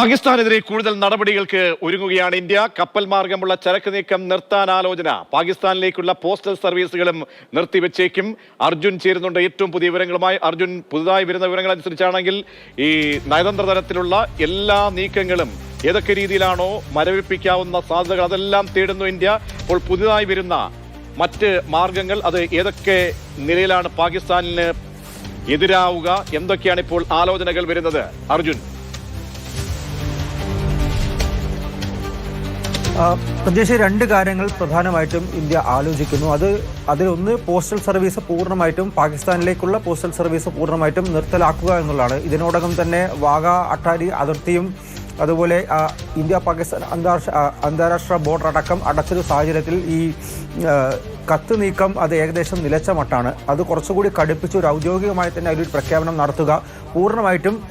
പാകിസ്ഥാനെതിരെ കൂടുതൽ നടപടികൾക്ക് ഒരുങ്ങുകയാണ് ഇന്ത്യ. കപ്പൽ മാർഗമുള്ള ചരക്ക് നീക്കം നിർത്താൻ ആലോചന പാകിസ്ഥാനിലേക്കുള്ള പോസ്റ്റൽ സർവീസുകളും നിർത്തിവെച്ചേക്കും. അർജുൻ ചേരുന്നുണ്ട് ഏറ്റവും പുതിയ വിവരങ്ങളുമായി. അർജുൻ പുതുതായി വരുന്ന വിവരങ്ങൾ അനുസരിച്ചാണെങ്കിൽ ഈ നയതന്ത്ര തലത്തിലുള്ള എല്ലാ നീക്കങ്ങളും ഏതൊക്കെ രീതിയിലാണോ മരവിപ്പിക്കാവുന്ന സാധ്യതകൾ അതെല്ലാം തേടുന്നു ഇന്ത്യ. അപ്പോൾ പുതുതായി വരുന്ന മറ്റ് മാർഗങ്ങൾ അത് ഏതൊക്കെ നിലയിലാണ് പാകിസ്ഥാനിന് എതിരാവുക? എന്തൊക്കെയാണ് ഇപ്പോൾ ആലോചനകൾ വരുന്നത്? അർജുൻ. പ്രത്യേകിച്ച് രണ്ട് കാര്യങ്ങൾ പ്രധാനമായിട്ടും ഇന്ത്യ ആലോചിക്കുന്നു. അത് അതിലൊന്ന് പോസ്റ്റൽ സർവീസ് പൂർണമായിട്ടും പാകിസ്ഥാനിലേക്കുള്ള പോസ്റ്റൽ സർവീസ് പൂർണമായിട്ടും നിർത്തലാക്കുക എന്നുള്ളതാണ്. ഇതിനോടകം തന്നെ വാഗ അട്ടാരി അതിർത്തിയും അതുപോലെ ഇന്ത്യ പാകിസ്ഥാൻ അന്താരാഷ്ട്ര അന്താരാഷ്ട്ര ബോർഡർ അടക്കം അടച്ചൊരു സാഹചര്യത്തിൽ ഈ കത്ത് നീക്കം അത് ഏകദേശം നിലച്ച മട്ടാണ്. അത് കുറച്ചുകൂടി കടുപ്പിച്ച് ഒരു ഔദ്യോഗികമായി തന്നെ അതിലൊരു പ്രഖ്യാപനം നടത്തുക. പൂർണമായിട്ടും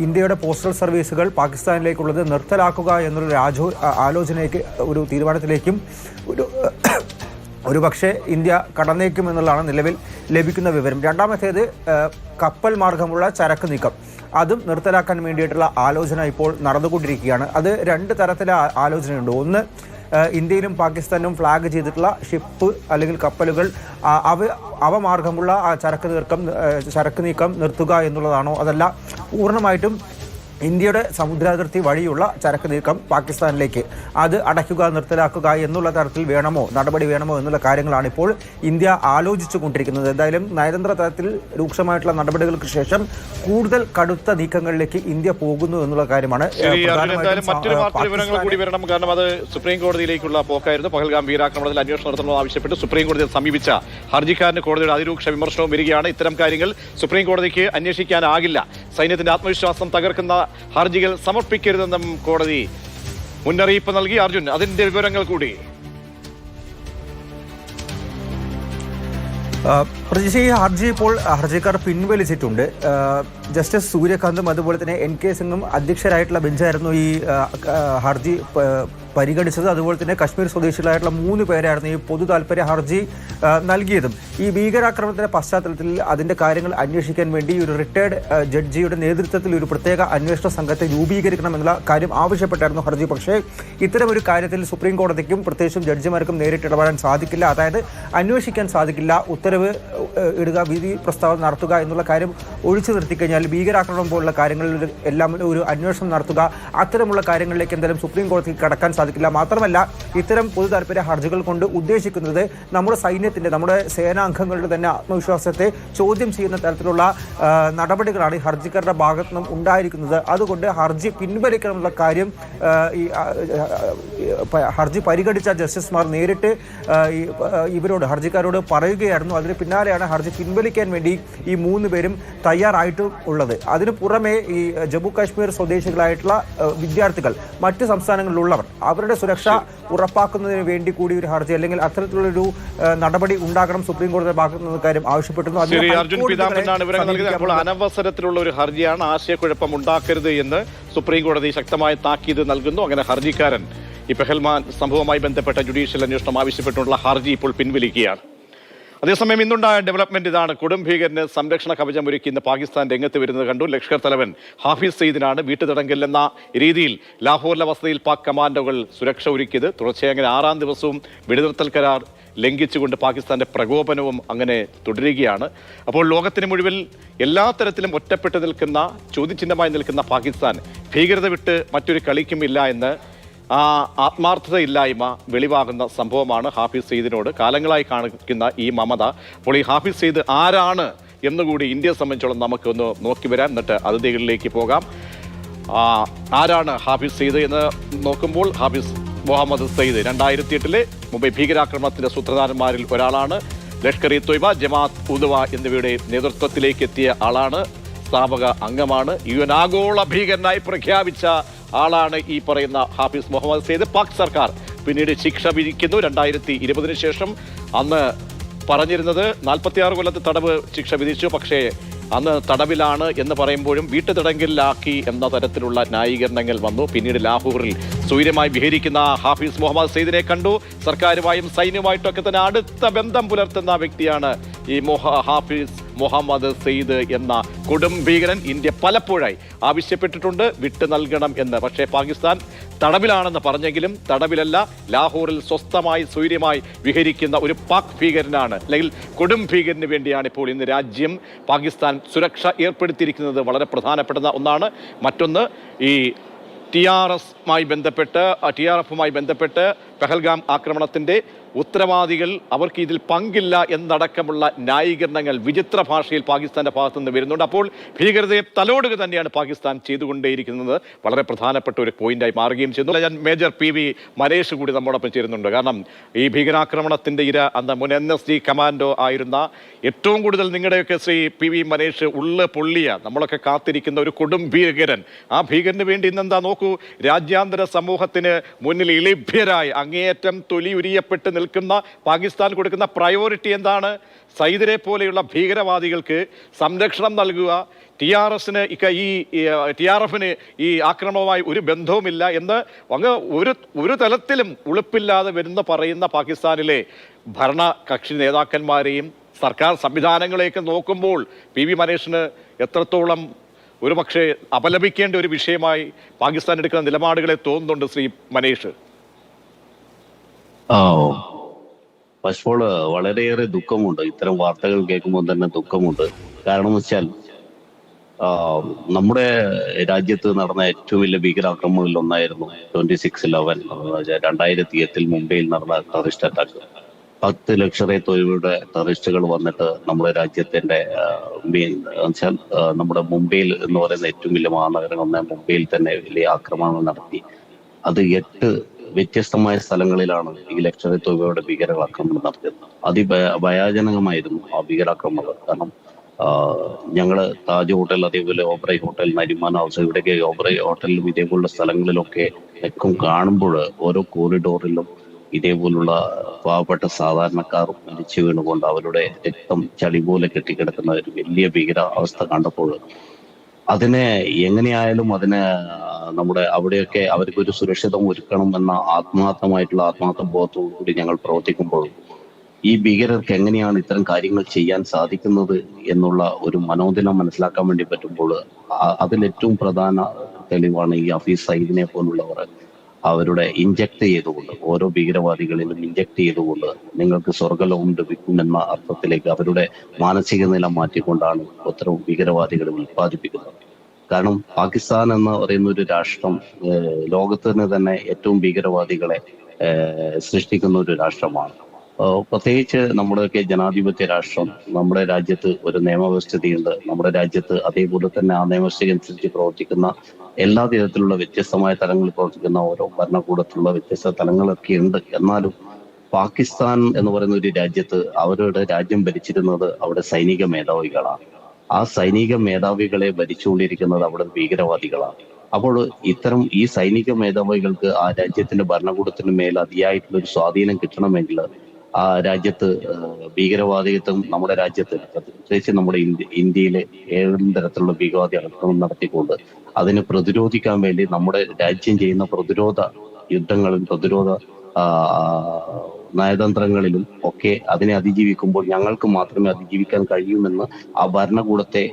ഇന്ത്യയുടെ പോസ്റ്റൽ സർവീസുകൾ പാകിസ്ഥാനിലേക്കുള്ളത് നിർത്തലാക്കുക എന്നൊരു രാജോ ആ- ആലോചനയ്ക്ക് ഒരു തീരുമാനത്തിലേക്കും ഒരു ഒരു പക്ഷേ ഇന്ത്യ കടന്നേക്കുമെന്നുള്ളതാണ് നിലവിൽ ലഭിക്കുന്ന വിവരം. രണ്ടാമത്തേത് കപ്പൽ മാർഗമുള്ള ചരക്ക് നീക്കം. അതും നിർത്തലാക്കാൻ വേണ്ടിയിട്ടുള്ള ആലോചന ഇപ്പോൾ നടന്നുകൊണ്ടിരിക്കുകയാണ്. അത് രണ്ട് തരത്തിലെ ആലോചനയുണ്ട്. ഒന്ന് ഇന്ത്യയിലും പാകിസ്ഥാനിലും ഫ്ലാഗ് ചെയ്തിട്ടുള്ള ഷിപ്പ് അല്ലെങ്കിൽ കപ്പലുകൾ അവ അവ മാർഗമുള്ള ചരക്ക് നീക്കം ചരക്ക് നീക്കം നിർത്തുക എന്നുള്ളതാണോ അതല്ല പൂർണമായിട്ടും ഇന്ത്യയുടെ സമുദ്രാതിർത്തി വഴിയുള്ള ചരക്ക് നീക്കം പാകിസ്ഥാനിലേക്ക്. അത് അടയ്ക്കുക നിർത്തലാക്കുക എന്നുള്ള തരത്തിൽ വേണമോ നടപടി വേണമോ എന്നുള്ള കാര്യങ്ങളാണ് ഇപ്പോൾ ഇന്ത്യ ആലോചിച്ചു കൊണ്ടിരിക്കുന്നത് എന്തായാലും നയതന്ത്ര തലത്തിൽ രൂക്ഷമായിട്ടുള്ള നടപടികൾക്ക് ശേഷം കൂടുതൽ കടുത്ത നീക്കങ്ങളിലേക്ക് ഇന്ത്യ പോകുന്നു എന്നുള്ള കാര്യമാണ് മറ്റൊരു സ- വിവരങ്ങൾ കൂടി വരണം. കാരണം അത് സുപ്രീം കോടതിയിലേക്കുള്ള പോക്കായിരുന്നു. പഹൽഗാം വീരാക്രമണത്തിൽ അന്വേഷണം നടത്തണമെന്ന് ആവശ്യപ്പെട്ട് സുപ്രീം കോടതിയെ സമീപിച്ച ഹർജിക്കാരന് കോടതിയുടെ അതിരൂക്ഷ വിമർശനവും വരികയാണ്. ഇത്തരം കാര്യങ്ങൾ സുപ്രീം കോടതിക്ക് അന്വേഷിക്കാനാകില്ല. സൈന്യത്തിന്റെ ആത്മവിശ്വാസം തകർക്കുന്ന ഹർജികൾ സമർപ്പിക്കരുതെന്നും കോടതി മുന്നറിയിപ്പ് നൽകി. അർജുൻ അതിന്റെ വിവരങ്ങൾ കൂടി. പ്രതീക്ഷ ഈ ഹർജി ഇപ്പോൾ ഹർജിക്കാർ പിൻവലിച്ചിട്ടുണ്ട്. ജസ്റ്റിസ് സൂര്യകാന്തും അതുപോലെ തന്നെ എൻ കെ സിംഗും അധ്യക്ഷരായിട്ടുള്ള ബെഞ്ചായിരുന്നു ഈ ഹർജി പരിഗണിച്ചത്. അതുപോലെ തന്നെ കശ്മീർ സ്വദേശികളായിട്ടുള്ള മൂന്ന് പേരായിരുന്നു ഈ പൊതു താല്പര്യ ഹർജി നൽകിയതും. ഈ ഭീകരാക്രമണത്തിന്റെ പശ്ചാത്തലത്തിൽ അതിന്റെ കാര്യങ്ങൾ അന്വേഷിക്കാൻ വേണ്ടി ഒരു റിട്ടയർഡ് ജഡ്ജിയുടെ നേതൃത്വത്തിൽ ഒരു പ്രത്യേക അന്വേഷണ സംഘത്തെ രൂപീകരിക്കണം എന്നുള്ള കാര്യം ആവശ്യപ്പെട്ടായിരുന്നു ഹർജി. പക്ഷേ ഇത്തരം ഒരു കാര്യത്തിൽ സുപ്രീം കോടതിക്കും പ്രത്യേകിച്ചും ജഡ്ജിമാർക്കും നേരിട്ട് ഇടപെടാൻ സാധിക്കില്ല. അതായത് അന്വേഷിക്കാൻ സാധിക്കില്ല. ഉത്തരവ് ഇടുക വിധി പ്രസ്താവന നടത്തുക എന്നുള്ള കാര്യം ഒഴിച്ചു നിർത്തിക്കഴിഞ്ഞാൽ ഭീകരാക്രമണം പോലുള്ള കാര്യങ്ങളിൽ എല്ലാം ഒരു അന്വേഷണം നടത്തുക അത്തരമുള്ള കാര്യങ്ങളിലേക്ക് എന്തായാലും സുപ്രീം കോടതിക്ക് കടക്കാൻ സാധിക്കില്ല. മാത്രമല്ല ഇത്തരം പൊതു താല്പര്യ ഹർജികൾ കൊണ്ട് ഉദ്ദേശിക്കുന്നത് നമ്മുടെ സൈന്യത്തിന്റെ നമ്മുടെ സേനാംഗങ്ങളുടെ തന്നെ ആത്മവിശ്വാസത്തെ ചോദ്യം ചെയ്യുന്ന തരത്തിലുള്ള നടപടികളാണ് ഈ ഹർജിക്കാരുടെ ഭാഗത്തു നിന്നും ഉണ്ടായിരിക്കുന്നത്. അതുകൊണ്ട് ഹർജി പിൻവലിക്കണമെന്നുള്ള കാര്യം ഈ ഹർജി പരിഗണിച്ച ജസ്റ്റിസ്മാർ നേരിട്ട് ഇവരോട് ഹർജിക്കാരോട് പറയുകയായിരുന്നു. അതിന് പിന്നാലെയാണ് ഹർജി പിൻവലിക്കാൻ വേണ്ടി ഈ മൂന്ന് പേരും തയ്യാറായിട്ട് ഉള്ളത്. അതിന് പുറമെ ഈ ജമ്മു കാശ്മീർ സ്വദേശികളായിട്ടുള്ള വിദ്യാർത്ഥികൾ മറ്റ് സംസ്ഥാനങ്ങളിലുള്ളവർ അവരുടെ സുരക്ഷ ഉറപ്പാക്കുന്നതിന് വേണ്ടി കൂടി ഒരു ഹർജി അല്ലെങ്കിൽ അത്തരത്തിലുള്ളൊരു നടപടി ഉണ്ടാകണം സുപ്രീം കോടതി ഭാഗത്തു നിന്ന് കാര്യം ആവശ്യപ്പെട്ടിരുന്നു. അപ്പോൾ അനവസരത്തിലുള്ള ഒരു ഹർജിയാണ് ആശയക്കുഴപ്പം ഉണ്ടാക്കരുത് എന്ന് സുപ്രീം കോടതി ശക്തമായ താക്കീത് നൽകുന്നു. അങ്ങനെ ഹർജിക്കാരൻ ഈ പെഹൽമാൻ സംഭവവുമായി ബന്ധപ്പെട്ട ജുഡീഷ്യൽ അന്വേഷണം ആവശ്യപ്പെട്ടുള്ള ഹർജി ഇപ്പോൾ പിൻവലിക്കുകയാണ്. അതേസമയം ഇന്നുണ്ടായ ഡെവലപ്മെന്റ് ഇതാണ്. കൊടും ഭീകരന് സംരക്ഷണ കവചം ഒരുക്കി ഇന്ന് പാകിസ്ഥാൻ രംഗത്ത് വരുന്നത് കണ്ടു. ലഷ്കർ തലവൻ ഹാഫിസ് സെയ്ദിനാണ് വീട്ടുതടങ്കൽ എന്ന രീതിയിൽ ലാഹോറിലെ വസതിയിൽ പാക് കമാൻഡോകൾ സുരക്ഷ ഒരുക്കിയത്. തുടർച്ചയായി അങ്ങനെ ആറാം ദിവസവും വെടിനിർത്തൽ കരാർ ലംഘിച്ചുകൊണ്ട് പാകിസ്ഥാന്റെ പ്രകോപനവും അങ്ങനെ തുടരുകയാണ്. അപ്പോൾ ലോകത്തിന് മുഴുവൻ എല്ലാ തരത്തിലും ഒറ്റപ്പെട്ടു നിൽക്കുന്ന ചോദ്യചിഹ്നമായി നിൽക്കുന്ന പാകിസ്ഥാൻ ഭീകരത വിട്ട് മറ്റൊരു കളിക്കുമില്ല എന്ന് ആ ആത്മാർത്ഥതയില്ലായ്മ വെളിവാകുന്ന സംഭവമാണ് ഹാഫിസ് സെയ്ദിനോട് കാലങ്ങളായി കാണിക്കുന്ന ഈ മമത. അപ്പോൾ ഈ ഹാഫിസ് സെയ്ദ് ആരാണ് എന്നുകൂടി ഇന്ത്യയെ സംബന്ധിച്ചോളം നമുക്കൊന്ന് നോക്കി വരാം. എന്നിട്ട് അതിഥികളിലേക്ക് പോകാം. ആരാണ് ഹാഫിസ് സെയ്ദ് എന്ന് നോക്കുമ്പോൾ ഹാഫിസ് മുഹമ്മദ് സെയ്ദ് രണ്ടായിരത്തി എട്ടിലെ മുംബൈ ഭീകരാക്രമണത്തിന്റെ സൂത്രധാരന്മാരിൽ ഒരാളാണ്. ലഷ്കർ ഇ തൊയ്ബ ജമാത്ത് ഉദവ എന്നിവയുടെ നേതൃത്വത്തിലേക്ക് എത്തിയ ആളാണ്. സ്ഥാപക അംഗമാണ്. യു എൻ ആഗോള ഭീകരനായി പ്രഖ്യാപിച്ച ആളാണ് ഈ പറയുന്ന ഹാഫിസ് മുഹമ്മദ് സെയ്ദ്. പാക് സർക്കാർ പിന്നീട് ശിക്ഷ വിധിക്കുന്നു. രണ്ടായിരത്തി ഇരുപതിനു ശേഷം അന്ന് പറഞ്ഞിരുന്നത് നാൽപ്പത്തിയാറ് കൊല്ലത്തെ തടവ് ശിക്ഷ വിധിച്ചു. പക്ഷേ അന്ന് തടവിലാണ് എന്ന് പറയുമ്പോഴും വീട്ടു തടങ്കലിലാക്കി എന്ന തരത്തിലുള്ള ന്യായീകരണങ്ങൾ വന്നു. പിന്നീട് ലാഹോറിൽ സൂര്യമായി വിഹരിക്കുന്ന ഹാഫിസ് മുഹമ്മദ് സെയ്ദിനെ കണ്ടു. സർക്കാരുമായും സൈന്യവുമായിട്ടൊക്കെ തന്നെ അടുത്ത ബന്ധം പുലർത്തുന്ന വ്യക്തിയാണ് ഈ മോഹ ഹാഫിസ് മുഹമ്മദ് സെയ്ദ് എന്ന കൊടും ഭീകരൻ ഇന്ത്യ പലപ്പോഴായി ആവശ്യപ്പെട്ടിട്ടുണ്ട് വിട്ടു നൽകണം എന്ന്. പക്ഷേ പാകിസ്ഥാൻ തടവിലാണെന്ന് പറഞ്ഞെങ്കിലും തടവിലല്ല ലാഹോറിൽ സ്വസ്ഥമായി സ്വൈര്യമായി വിഹരിക്കുന്ന ഒരു പാക് ഭീകരനാണ്. അല്ലെങ്കിൽ കൊടും ഭീകരന് വേണ്ടിയാണ് ഇപ്പോൾ ഇന്ന് രാജ്യം പാകിസ്ഥാൻ സുരക്ഷ ഏർപ്പെടുത്തിയിരിക്കുന്നത്. വളരെ പ്രധാനപ്പെടുന്ന ഒന്നാണ്. മറ്റൊന്ന് ഈ ടി ആർ എസുമായി ബന്ധപ്പെട്ട് ടി ആർ എഫുമായി ബന്ധപ്പെട്ട് പെഹൽഗാം ആക്രമണത്തിന്റെ ഉത്തരവാദികൾ അവർക്ക് ഇതിൽ പങ്കില്ല എന്നടക്കമുള്ള ന്യായീകരണങ്ങൾ വിചിത്ര ഭാഷയിൽ പാകിസ്ഥാന്റെ ഭാഗത്തു നിന്ന് വരുന്നുണ്ട്. അപ്പോൾ ഭീകരതയെ തലോടുക തന്നെയാണ് പാകിസ്ഥാൻ ചെയ്തുകൊണ്ടേയിരിക്കുന്നത്. വളരെ പ്രധാനപ്പെട്ട ഒരു പോയിന്റായി മാറുകയും ചെയ്യുന്നു. ഞാൻ മേജർ പി വി മനേഷ് കൂടി നമ്മോടൊപ്പം ചേരുന്നുണ്ട്. കാരണം ഈ ഭീകരാക്രമണത്തിന്റെ ഇര അന്ന് മുൻ എൻ എസ് ഡി കമാൻഡോ ആയിരുന്ന ഏറ്റവും കൂടുതൽ നിങ്ങളുടെയൊക്കെ ശ്രീ പി വി മനേഷ് ഉള്ള് പൊള്ളിയ നമ്മളൊക്കെ കാത്തിരിക്കുന്ന ഒരു കൊടും ഭീകരൻ. ആ ഭീകരന് വേണ്ടി ഇന്നെന്താ നോക്കൂ? രാജ്യാന്തര സമൂഹത്തിന് മുന്നിൽ ഇളിഭ്യരായി അങ്ങേയറ്റം തൊലി ഉരിയപ്പെട്ട് നിൽക്കുന്ന പാകിസ്ഥാൻ കൊടുക്കുന്ന പ്രയോറിറ്റി എന്താണ്? സൈദിനെ പോലെയുള്ള ഭീകരവാദികൾക്ക് സംരക്ഷണം നൽകുക. ടി ആർ എസിന് ഈ ടി ആർ എഫിന് ഈ ആക്രമണവുമായി ഒരു ബന്ധവുമില്ല എന്ന് അങ്ങ് ഒരു ഒരു തലത്തിലും ഉളുപ്പില്ലാതെ വരുന്ന പറയുന്ന പാകിസ്ഥാനിലെ ഭരണകക്ഷി നേതാക്കന്മാരെയും സർക്കാർ സംവിധാനങ്ങളെയൊക്കെ നോക്കുമ്പോൾ പി വി മനേഷിന് എത്രത്തോളം ഒരു പക്ഷേ അപലപിക്കേണ്ട ഒരു വിഷയമായി പാകിസ്ഥാൻ എടുക്കുന്ന നിലപാടുകളെ തോന്നുന്നുണ്ട് ശ്രീ മനേഷ്? ആ ഓഫ് വളരെയേറെ ദുഃഖമുണ്ട്. ഇത്തരം വാർത്തകൾ കേൾക്കുമ്പോൾ തന്നെ ദുഃഖമുണ്ട്. കാരണം വെച്ചാൽ നമ്മുടെ രാജ്യത്ത് നടന്ന ഏറ്റവും വലിയ ഭീകരാക്രമണങ്ങളിൽ ഒന്നായിരുന്നു ട്വന്റി സിക്സ് ഇലവൻ രണ്ടായിരത്തി എട്ടിൽ മുംബൈയിൽ നടന്ന ടെററിസ്റ്റ് അറ്റാക്ക്. പത്ത് ലക്ഷറെ തൊഴിലുടെ ടെററിസ്റ്റുകൾ വന്നിട്ട് നമ്മുടെ രാജ്യത്തിന്റെ നമ്മുടെ മുംബൈയിൽ എന്ന് പറയുന്ന ഏറ്റവും വലിയ മഹാനഗരങ്ങൾ മുംബൈയിൽ തന്നെ വലിയ ആക്രമണങ്ങൾ നടത്തി. അത് എട്ട് വ്യത്യസ്തമായ സ്ഥലങ്ങളിലാണ് ഈ ലക്ഷറി തുകയുടെ ഭീകരാക്രമണം നടത്തിയത്. അതിഭയാജനകമായിരുന്നു ആ ഭീകരാക്രമണം. കാരണം ഞങ്ങൾ താജ് ഹോട്ടൽ അതേപോലെ ഓബ്രൈ ഹോട്ടൽ നരിമാൻ ഹൗസ് ഇവിടെയൊക്കെ ഓബ്രൈ ഹോട്ടലിലും ഇതേപോലുള്ള സ്ഥലങ്ങളിലൊക്കെ എക്കും കാണുമ്പോൾ ഓരോ കോറിഡോറിലും ഇതേപോലുള്ള പാവപ്പെട്ട സാധാരണക്കാർ മരിച്ചു വീണുകൊണ്ട് അവരുടെ രക്തം ചളി പോലെ കെട്ടിക്കിടക്കുന്ന ഒരു വലിയ ഭീകര അവസ്ഥ കണ്ടപ്പോൾ അതിനെ എങ്ങനെയായാലും അതിനെ നമ്മുടെ അവിടെയൊക്കെ അവർക്കൊരു സുരക്ഷിതം ഒരുക്കണം എന്ന ആത്മാർത്ഥമായിട്ടുള്ള ആത്മാർത്ഥ ബോധത്തോടു കൂടി ഞങ്ങൾ പ്രവർത്തിക്കുമ്പോൾ ഈ ഭീകരർക്ക് എങ്ങനെയാണ് ഇത്തരം കാര്യങ്ങൾ ചെയ്യാൻ സാധിക്കുന്നത് എന്നുള്ള ഒരു മനോദിനം മനസ്സിലാക്കാൻ വേണ്ടി പറ്റുമ്പോൾ അതിലേറ്റവും പ്രധാന തെളിവാണ് ഈ ഹഫീസ് സയ്യിദിനെ പോലുള്ളവർ. അവരുടെ ഇഞ്ചക്ട് ചെയ്തുകൊണ്ട് ഓരോ ഭീകരവാദികളിലും ഇഞ്ചക്ട് ചെയ്തുകൊണ്ട് നിങ്ങൾക്ക് സ്വർഗലോകം ലഭിക്കുമെന്ന അർത്ഥത്തിലേക്ക് അവരുടെ മാനസിക നില മാറ്റിക്കൊണ്ടാണ് ഉത്തരവ് ഭീകരവാദികൾ ഉൽപ്പാദിപ്പിക്കുന്നത്. കാരണം പാകിസ്ഥാൻ എന്ന് പറയുന്ന ഒരു രാഷ്ട്രം ലോകത്തിന് തന്നെ ഏറ്റവും ഭീകരവാദികളെ സൃഷ്ടിക്കുന്ന ഒരു രാഷ്ട്രമാണ്. പ്രത്യേകിച്ച് നമ്മുടെയൊക്കെ ജനാധിപത്യ രാഷ്ട്രം നമ്മുടെ രാജ്യത്ത് ഒരു നിയമവ്യവസ്ഥതയുണ്ട്. നമ്മുടെ രാജ്യത്ത് അതേപോലെ തന്നെ ആ നിയമവ്യവസ്ഥയ്ക്കനുസരിച്ച് പ്രവർത്തിക്കുന്ന എല്ലാ തരത്തിലുള്ള വ്യത്യസ്തമായ തലങ്ങളിൽ പ്രവർത്തിക്കുന്ന ഓരോ ഭരണകൂടത്തിലുള്ള വ്യത്യസ്ത തലങ്ങളൊക്കെ ഉണ്ട്. എന്നാലും പാകിസ്ഥാൻ എന്ന് പറയുന്ന ഒരു രാജ്യത്ത് അവരുടെ രാജ്യം ഭരിച്ചിരുന്നത് അവിടെ സൈനിക മേധാവികളാണ്. ആ സൈനിക മേധാവികളെ ഭരിച്ചുകൊണ്ടിരിക്കുന്നത് അവിടെ ഭീകരവാദികളാണ്. അപ്പോൾ ഇത്തരം ഈ സൈനിക മേധാവികൾക്ക് ആ രാജ്യത്തിന്റെ ഭരണകൂടത്തിന് മേൽ അതിയായിട്ടുള്ള ഒരു സ്വാധീനം കിട്ടണമെങ്കിൽ ആ രാജ്യത്ത് ഭീകരവാദിത്വം നമ്മുടെ രാജ്യത്ത് പ്രത്യേകിച്ച് നമ്മുടെ ഇന്ത്യ ഇന്ത്യയിലെ ഏതെങ്കിലും തരത്തിലുള്ള ഭീകരവാദി ആക്രമണം നടത്തിക്കൊണ്ട് അതിനെ പ്രതിരോധിക്കാൻ വേണ്ടി നമ്മുടെ രാജ്യം ചെയ്യുന്ന പ്രതിരോധ യുദ്ധങ്ങളും പ്രതിരോധ നയതന്ത്രങ്ങളിലും ഒക്കെ അതിനെ അതിജീവിക്കുമ്പോൾ ഞങ്ങൾക്ക് മാത്രമേ അതിജീവിക്കാൻ കഴിയുമെന്ന് ആ ഭരണകൂടത്തെ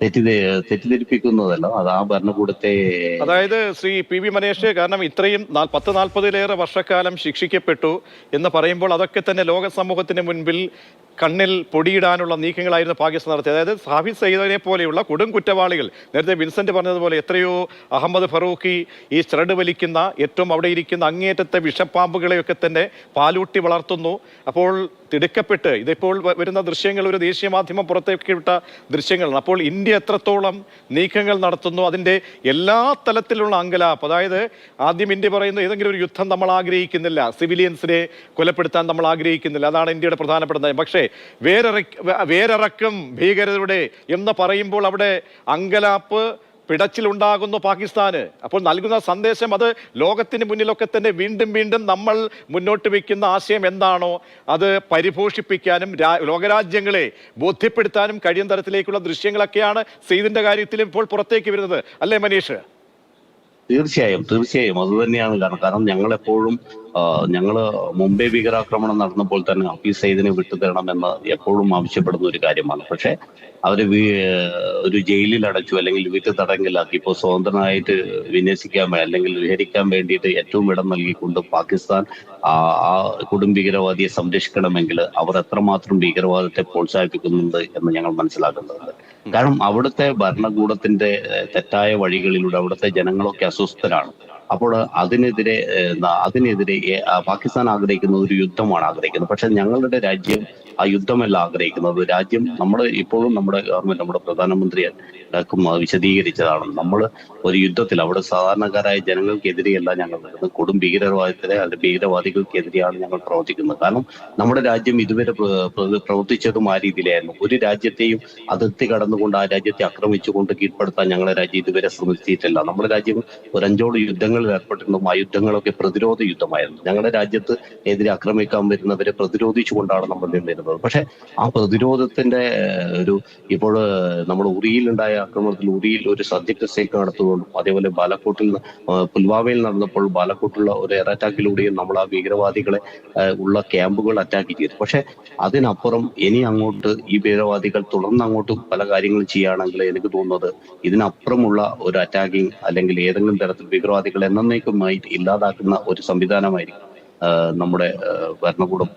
തെറ്റിദ്ധരിപ്പിക്കുന്നതല്ല. അത് ആ ഭരണകൂടത്തെ അതായത് ശ്രീ പി വി മനേഷ് കാരണം ഇത്രയും പത്ത് നാൽപ്പതിലേറെ വർഷക്കാലം ശിക്ഷിക്കപ്പെട്ടു എന്ന് പറയുമ്പോൾ അതൊക്കെ തന്നെ ലോക സമൂഹത്തിന് മുൻപിൽ കണ്ണിൽ പൊടിയിടാനുള്ള നീക്കങ്ങളായിരുന്നു പാകിസ്ഥാൻ നടത്തിയത്. അതായത് ഹാഫിസ് സയ്യിദിനെ പോലെയുള്ള കൊടും കുറ്റവാളികൾ. നേരത്തെ വിൻസെന്റ് പറഞ്ഞതുപോലെ എത്രയോ അഹമ്മദ് ഫറൂഖി ഈ ചരട് വലിക്കുന്ന ഏറ്റവും അവിടെ ഇരിക്കുന്ന അങ്ങേറ്റത്തെ വിഷപ്പാമ്പുകളെയൊക്കെ തന്നെ പാലൂട്ടി വളർത്തുന്നു. അപ്പോൾ തിടുക്കപ്പെട്ട് ഇതിപ്പോൾ വരുന്ന ദൃശ്യങ്ങൾ ഒരു ദേശീയ മാധ്യമം പുറത്തേക്ക് വിട്ട ദൃശ്യങ്ങളാണ്. അപ്പോൾ ഇന്ത്യ എത്രത്തോളം നീക്കങ്ങൾ നടത്തുന്നു അതിന്റെ എല്ലാ തലത്തിലുള്ള അങ്കലാപ്പ്. അതായത് ആദ്യം ഇന്ത്യ പറയുന്നു ഏതെങ്കിലും ഒരു യുദ്ധം നമ്മൾ ആഗ്രഹിക്കുന്നില്ല. സിവിലിയൻസിനെ കൊലപ്പെടുത്താൻ നമ്മൾ ആഗ്രഹിക്കുന്നില്ല. അതാണ് ഇന്ത്യയുടെ പ്രധാനപ്പെട്ട പക്ഷേ വേരറ വേരറക്കം ഭീകരരുടെ എന്ന് പറയുമ്പോൾ അവിടെ അങ്കലാപ്പ് പിടച്ചിലുണ്ടാകുന്നു പാകിസ്ഥാന്. അപ്പോൾ നൽകുന്ന സന്ദേശം അത് ലോകത്തിന് മുന്നിലൊക്കെ തന്നെ വീണ്ടും വീണ്ടും നമ്മൾ മുന്നോട്ട് വയ്ക്കുന്ന ആശയം എന്താണോ അത് പരിപോഷിപ്പിക്കാനും ലോകരാജ്യങ്ങളെ ബോധ്യപ്പെടുത്താനും കഴിയുന്ന തരത്തിലേക്കുള്ള ദൃശ്യങ്ങളൊക്കെയാണ് സെയ്ദിന്റെ കാര്യത്തിൽ ഇപ്പോൾ പുറത്തേക്ക് വരുന്നത്. അല്ലേ മനീഷ്? തീർച്ചയായും തീർച്ചയായും. അത് തന്നെയാണ് കാരണം കാരണം ഞങ്ങൾ എപ്പോഴും ഞങ്ങൾ മുംബൈ ഭീകരാക്രമണം നടന്നപ്പോൾ തന്നെ ഹഫീസ് സയ്യിദിനെ വിട്ടുതരണമെന്ന് എപ്പോഴും ആവശ്യപ്പെടുന്ന ഒരു കാര്യമാണ്. പക്ഷേ അവർ ഒരു ജയിലിൽ അടച്ചു അല്ലെങ്കിൽ വീട്ടു തടങ്കലാക്കി. ഇപ്പോൾ സ്വതന്ത്രനായിട്ട് വിന്യസിക്കാൻ അല്ലെങ്കിൽ വിഹരിക്കാൻ വേണ്ടിയിട്ട് ഏറ്റവും ഇടം നൽകിക്കൊണ്ട് പാകിസ്ഥാൻ ആ കൊടും ഭീകരവാദിയെ സംരക്ഷിക്കണമെങ്കിൽ അവർ എത്രമാത്രം ഭീകരവാദത്തെ പ്രോത്സാഹിപ്പിക്കുന്നുണ്ട് എന്ന് ഞങ്ങൾ മനസ്സിലാക്കുന്നുണ്ട് കാരണം അവിടുത്തെ ഭരണകൂടത്തിന്റെ തെറ്റായ വഴികളിലൂടെ അവിടുത്തെ ജനങ്ങളൊക്കെ അസ്വസ്ഥരാണ്. അപ്പോൾ അതിനെതിരെ അതിനെതിരെ പാകിസ്ഥാൻ ആഗ്രഹിക്കുന്ന ഒരു യുദ്ധമാണ് ആഗ്രഹിക്കുന്നത്. പക്ഷെ ഞങ്ങളുടെ രാജ്യം ആ യുദ്ധമല്ല ആഗ്രഹിക്കുന്നത്. രാജ്യം നമ്മൾ ഇപ്പോഴും നമ്മുടെ ഗവൺമെന്റ് നമ്മുടെ പ്രധാനമന്ത്രി വിശദീകരിച്ചതാണ്. നമ്മൾ ഒരു യുദ്ധത്തിൽ അവിടെ സാധാരണക്കാരായ ജനങ്ങൾക്കെതിരെയല്ല ഞങ്ങൾ നിൽക്കുന്നത്. കൊടും ഭീകരവാദത്തിലെ അല്ലെങ്കിൽ ഭീകരവാദികൾക്കെതിരെയാണ് ഞങ്ങൾ പ്രവർത്തിക്കുന്നത്. കാരണം നമ്മുടെ രാജ്യം ഇതുവരെ പ്ര- പ്ര- പ്രവർത്തിച്ചതും ആ രീതിയിലായിരുന്നു. ഒരു രാജ്യത്തെയും അതിർത്തി കടന്നുകൊണ്ട് ആ രാജ്യത്തെ ആക്രമിച്ചുകൊണ്ട് കീഴ്പ്പെടുത്താൻ ഞങ്ങളുടെ രാജ്യം ഇതുവരെ ശ്രമിച്ചിട്ടില്ല. നമ്മുടെ രാജ്യം ഒരു അഞ്ചോട് യുദ്ധങ്ങളിൽ ഏർപ്പെട്ടിരുന്നു ആ യുദ്ധങ്ങളൊക്കെ പ്രതിരോധ യുദ്ധമായിരുന്നു. ഞങ്ങളുടെ രാജ്യത്ത് എതിരെ ആക്രമിക്കാൻ വരുന്നവരെ പ്രതിരോധിച്ചുകൊണ്ടാണ് നമ്മൾ നിന്നിരുന്നത് പക്ഷെ ആ പ്രതിരോധത്തിന്റെ ഒരു ഇപ്പോൾ നമ്മുടെ ഉറിയിലുണ്ടായ ആക്രമണത്തിൽ ഉറിയിൽ ഒരു സർജിക്കൽ സ്ട്രൈക്ക് നടത്തുകൊണ്ടും അതേപോലെ ബാലക്കോട്ടിൽ പുൽവാമയിൽ നടന്നപ്പോൾ ബാലക്കോട്ടുള്ള ഒരു എയർ അറ്റാക്കിലൂടെയും നമ്മൾ ആ ഭീകരവാദികളെ ഉള്ള ക്യാമ്പുകൾ അറ്റാക്ക് ചെയ്തു. പക്ഷെ അതിനപ്പുറം ഇനി അങ്ങോട്ട് ഈ ഭീകരവാദികൾ തുടർന്ന് അങ്ങോട്ട് പല കാര്യങ്ങളും ചെയ്യുകയാണെങ്കിൽ എനിക്ക് തോന്നുന്നത് ഇതിനപ്പുറമുള്ള ഒരു അറ്റാക്കിംഗ് അല്ലെങ്കിൽ ഏതെങ്കിലും തരത്തിൽ ഭീകരവാദികൾ എന്നേക്കുമായി ഇല്ലാതാക്കുന്ന ഒരു സംവിധാനമായിരിക്കും നമ്മുടെ ഭരണകൂടം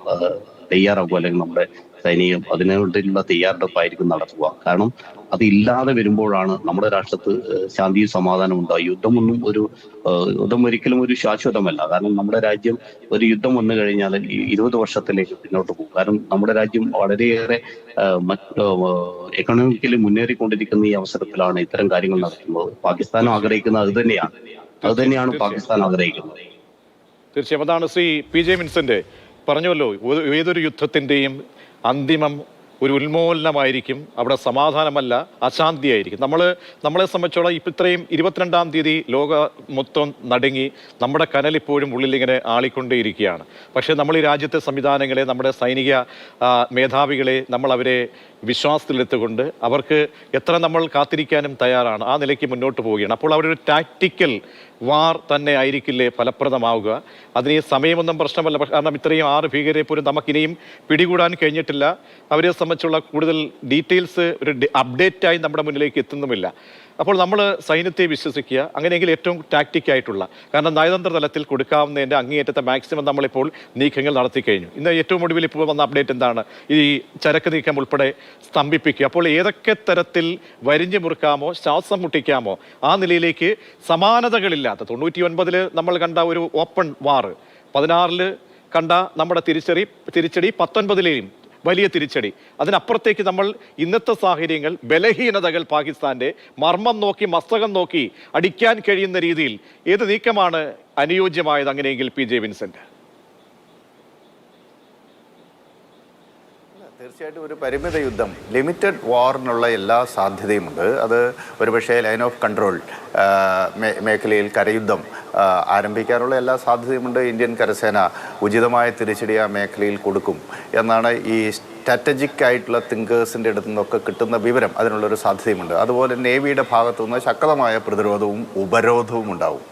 തയ്യാറാക്കുക അല്ലെങ്കിൽ നമ്മുടെ സൈനികം അതിനുള്ള തയ്യാറെടുപ്പായിരിക്കും നടത്തുക. കാരണം അത് ഇല്ലാതെ വരുമ്പോഴാണ് നമ്മുടെ രാഷ്ട്രത്ത് ശാന്തിയും സമാധാനവും ഉണ്ടാകുക യുദ്ധമൊന്നും ഒരു യുദ്ധം ഒരിക്കലും ഒരു ശാശ്വതമല്ല. കാരണം നമ്മുടെ രാജ്യം ഒരു യുദ്ധം വന്നു കഴിഞ്ഞാൽ ഇരുപത് വർഷത്തിലേക്ക് പിന്നോട്ട് പോകും. കാരണം നമ്മുടെ രാജ്യം വളരെയേറെ എക്കണോമിക്കലി മുന്നേറിക്കൊണ്ടിരിക്കുന്ന ഈ അവസരത്തിലാണ് ഇത്തരം കാര്യങ്ങൾ നടക്കുന്നത്. പാകിസ്ഥാനും ആഗ്രഹിക്കുന്നത് അത് തന്നെയാണ്. അത് തന്നെയാണ് പാകിസ്ഥാൻ ആഗ്രഹിക്കുന്നത്. തീർച്ചയായും. അതാണ് ശ്രീ പി ജെ വിൻസെന്റ് പറഞ്ഞുവല്ലോ ഏതൊരു യുദ്ധത്തിന്റെയും അന്തിമം ഒരു ഉന്മൂലനമായിരിക്കും അവിടെ സമാധാനമല്ല അശാന്തിയായിരിക്കും. നമ്മൾ നമ്മളെ സംബന്ധിച്ചോളം ഇപ്പം ഇത്രയും ഇരുപത്തിരണ്ടാം തീയതി ലോക മൊത്തം നടുങ്ങി നമ്മുടെ കനൽ ഇപ്പോഴും ഉള്ളിലിങ്ങനെ ആളിക്കൊണ്ടേയിരിക്കുകയാണ്. പക്ഷേ നമ്മൾ ഈ രാജ്യത്തെ സംവിധാനങ്ങളെ നമ്മുടെ സൈനിക മേധാവികളെ നമ്മൾ അവരെ വിശ്വാസത്തിലെത്തുകൊണ്ട് അവർക്ക് എത്ര നമ്മൾ കാത്തിരിക്കാനും തയ്യാറാണ്. ആ നിലയ്ക്ക് മുന്നോട്ട് പോവുകയാണ്. അപ്പോൾ അവരൊരു ടാക്റ്റിക്കൽ വാർ തന്നെ ആയിരിക്കില്ലേ ഫലപ്രദമാവുക. അതിന് സമയമൊന്നും പ്രശ്നമല്ല. കാരണം ഇത്രയും ആറ് ഭീകരരെ പോലും നമുക്കിനിയും പിടികൂടാൻ കഴിഞ്ഞിട്ടില്ല. അവരെ സംബന്ധിച്ചുള്ള കൂടുതൽ ഡീറ്റെയിൽസ് ഒരു അപ്ഡേറ്റായി നമ്മുടെ മുന്നിലേക്ക് എത്തുന്നുമില്ല. അപ്പോൾ നമ്മൾ സൈന്യത്തെ വിശ്വസിക്കുക അങ്ങനെയെങ്കിൽ ഏറ്റവും ടാക്റ്റിക് ആയിട്ടുള്ള കാരണം നയതന്ത്ര തലത്തിൽ കൊടുക്കാവുന്നതിന്റെ അങ്ങേയറ്റത്തെ മാക്സിമം നമ്മളിപ്പോൾ നീക്കങ്ങൾ നടത്തി കഴിഞ്ഞു. ഇന്ന് ഏറ്റവും ഒടുവിൽ ഇപ്പോൾ വന്ന അപ്ഡേറ്റ് എന്താണ്? ഈ ചരക്ക് നീക്കം ഉൾപ്പെടെ സ്തംഭിപ്പിക്കുക. അപ്പോൾ ഏതൊക്കെ തരത്തിൽ വരിഞ്ഞു മുറുക്കാമോ ശ്വാസം മുട്ടിക്കാമോ ആ നിലയിലേക്ക് സമാനതകളില്ലാത്ത തൊണ്ണൂറ്റി ഒൻപതിൽ നമ്മൾ കണ്ട ഒരു ഓപ്പൺ വാർ പതിനാറിൽ കണ്ട നമ്മുടെ തിരിച്ചറി തിരിച്ചടി പത്തൊൻപതിലെയും വലിയ തിരിച്ചടി. അതിനപ്പുറത്തേക്ക് നമ്മൾ ഇന്നത്തെ സാഹചര്യങ്ങൾ ബലഹീനതകൾ പാകിസ്ഥാന്റെ മർമ്മം നോക്കി മസ്തകം നോക്കി അടിക്കാൻ കഴിയുന്ന രീതിയിൽ ഏത് നീക്കമാണ് അനുയോജ്യമായത് അങ്ങനെയെങ്കിൽ പി ജെ വിൻസെന്റ്? തീർച്ചയായിട്ടും ഒരു പരിമിത യുദ്ധം ലിമിറ്റഡ് വാറിനുള്ള എല്ലാ സാധ്യതയുമുണ്ട്. അത് ഒരുപക്ഷെ ലൈൻ ഓഫ് കൺട്രോൾ മേഖലയിൽ കരയുദ്ധം ആരംഭിക്കാനുള്ള എല്ലാ സാധ്യതയുമുണ്ട്. ഇന്ത്യൻ കരസേന ഉചിതമായ തിരിച്ചടി ആ മേഖലയിൽ കൊടുക്കും എന്നാണ് ഈ സ്ട്രാറ്റജിക് ആയിട്ടുള്ള തിങ്കേഴ്സിന്റെ അടുത്തു നിന്നൊക്കെ കിട്ടുന്ന വിവരം അതിനുള്ളൊരു സാധ്യതയുമുണ്ട്. അതുപോലെ നേവിയുടെ ഭാഗത്തു നിന്ന് ശക്തമായ പ്രതിരോധവും ഉപരോധവും ഉണ്ടാവും.